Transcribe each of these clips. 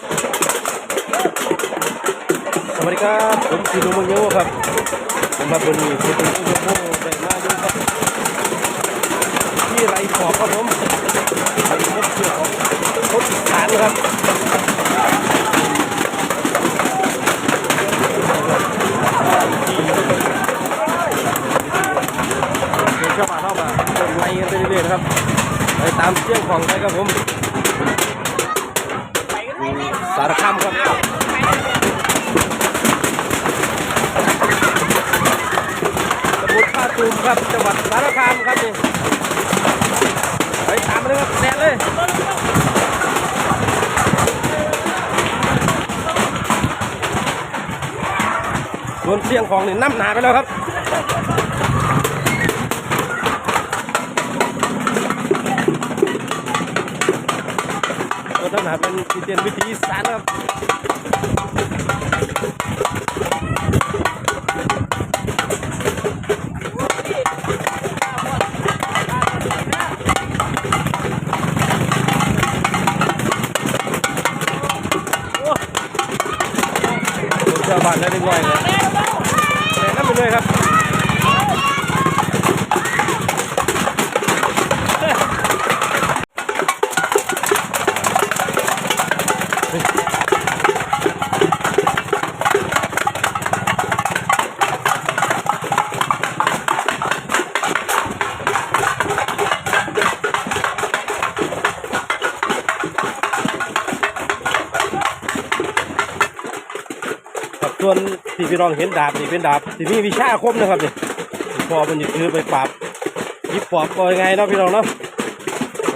สวัสดีครับผมสีนุ่มเมืองยอะครับผมมาบนนี้เป็นผู้ยกโม่ได้มาอยู่ครับที่ไรขอบครับผมไปพบเชื่อของคนอีสานครับเข้ามาเข้ามาไล่กันไปเรื่อยๆนะครับไปตามเสียงของไปครับผม ครับจังหวัดสารคามครับนี่ไปตามมาเลยครับแดดเลยส่วนเสียงของนี่น้ำหนาไปแล้วครับส่วนน้ำหาเป็นกิเตียนวิธีอีสานครับ ช ที่พี่น้องเห็นดาบนี่เป็นดาบที่มีวิชาอาคมนะครับนี่พอมันจะถือไปปราบยิบปอบก็ยังไงเนาะพี่น้องเนาะ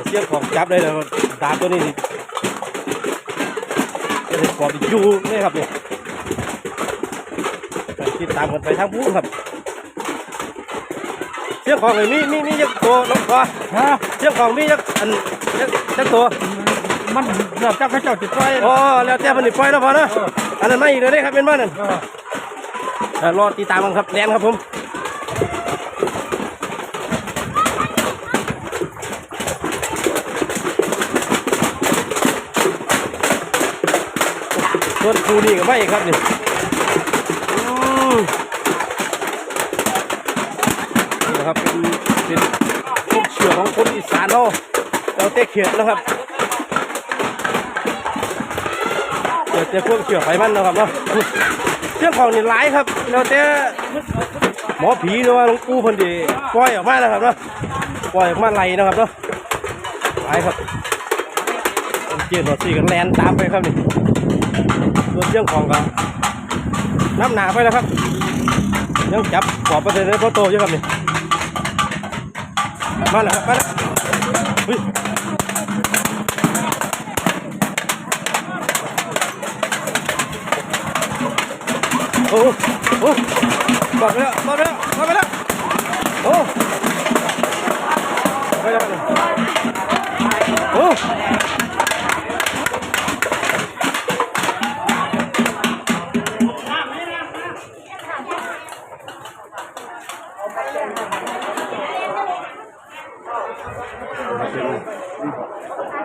เสียงของจับได้แล้วดาบตัวนี้นี่จะเป็นปอบอีกอยูนี่ครับนี่ไปติดตามกันไปทางผู้ครับเสียงของไอ้มีมีมียักษ์ตัวน้องคอฮะเสียงของมียักษ์อันยักษ์ยักษ์ตัวมันเริ่มจากพระเจ้าติดไฟอ๋อแล้วแต่มันนี่ปล่อยแล้วพอเนาะอันนั้นไม่อีกเลยเด้ครับเป็นบ้านนั่นเออเอ่อ รอติดตามกันครับแลนครับผมส่วนคูนี่ก็ไม่ครับนี่นี่นะครับเป็นเป็นพวกเชือกของคนอีสานเราเราเตะเขียดนะครับเดี๋ยวเจอพวกเชือกไฟมันนะครับเนาะ เรื่องของนี่หลายครับแล้วแต่หมอผีหรือว่าหลวงปู่เพันดีปล่อยออกมาแล้วครับเนาะปล่อยออกมาไหลนะครับเนาะหลายครับเจียนสีกันแลนตามไปครับนี่ส่วนเรื่องของก็น้ำหนาไปแล้วครับยังจับปอบประเด็นในพ่อโตอยู่ครับนี่มาแล้วครับมาแล้วเฮ้ย โอ้โหบอกไปแล้วบอกไปแล้วบอกไปแล้วโอ้ไปแล้วโอ้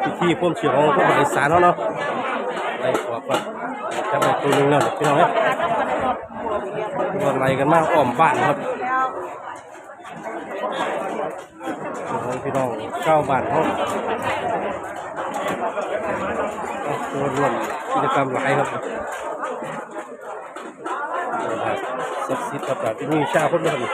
พิธีพ่มเชือกของพวกอีสานเขาเนาะ ไปขอบก่อนจับไปตัวนึงแล้วพี่น้องเอ้ยอะไรกันมากอ้อมบ้านครับพี่น้องเก้าบ้านเขาเอาตัวรวมกิจกรรมหลายครับสักดิ์สิทธิ์ครับแบบที่นี่ชาคนนะครับ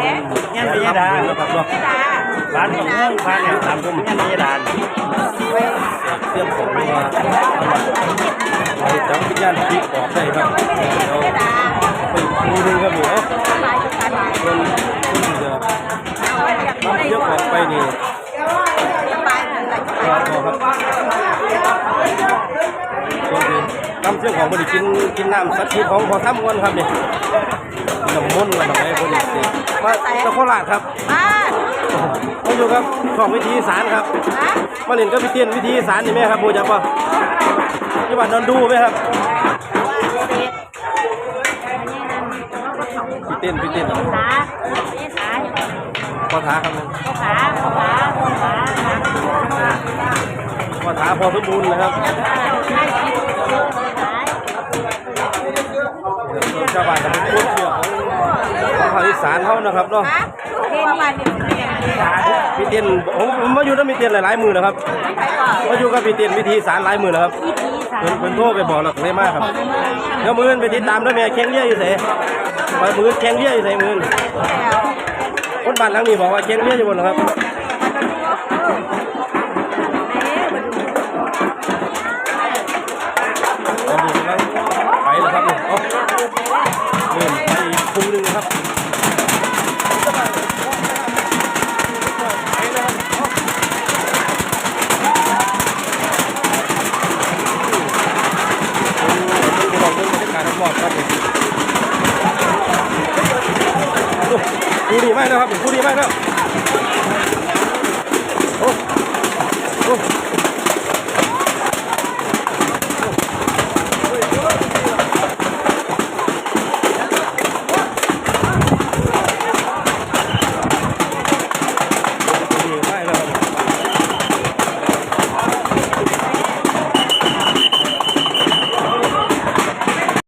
เงี้ยนพิยดาบ้านของมุ่งบ้านเนี่ยตามผมเงี้ยนพิยดาเตรียมของมาเราจับพิญาณพิออกได้ครับเราไปดูดูครับหนูคนคนจะรับเยอะออกไปนี่นคำเชื่อมของบริกินกินน้ำสัตว์ของพอทำกันครับเนี่ย น้ำมนต์อะไรแบบนี้คนนี้มาตะโคราชครับมาอยู่ครับของวิธีอีสารครับมาเล่นก็พิเตียนวิธีอีสารนี่ไหมครับบูจักป่ะที่บ้านนอนดูไหมครับพิเตียนพิเตียนพอท้าครับนั่นพอท้าพอสมบูรณ์นะครับชาวบ้านก็เป็นคนเชื่อของ ภาคอีสานเขานะครับเนาะพิเตียนผมผมมาอยู่น้ำพิเตียนหลายๆมือนะครับมาอยู่กับพิเตียนวิธีอีสารหลายมือนะครับเพิ่นเพิ่นโทรไปบอกเราเลยมากครับเดี๋ยวมืออนไปติดตามด้วยแม่แข้งเลี้ยอยู่เสไปมืออนแข้งเลี้ยอยู่เสมืออนคนบ้านหลังนี้บอกว่าแข้งเลี้ยอยู่บนนะครับ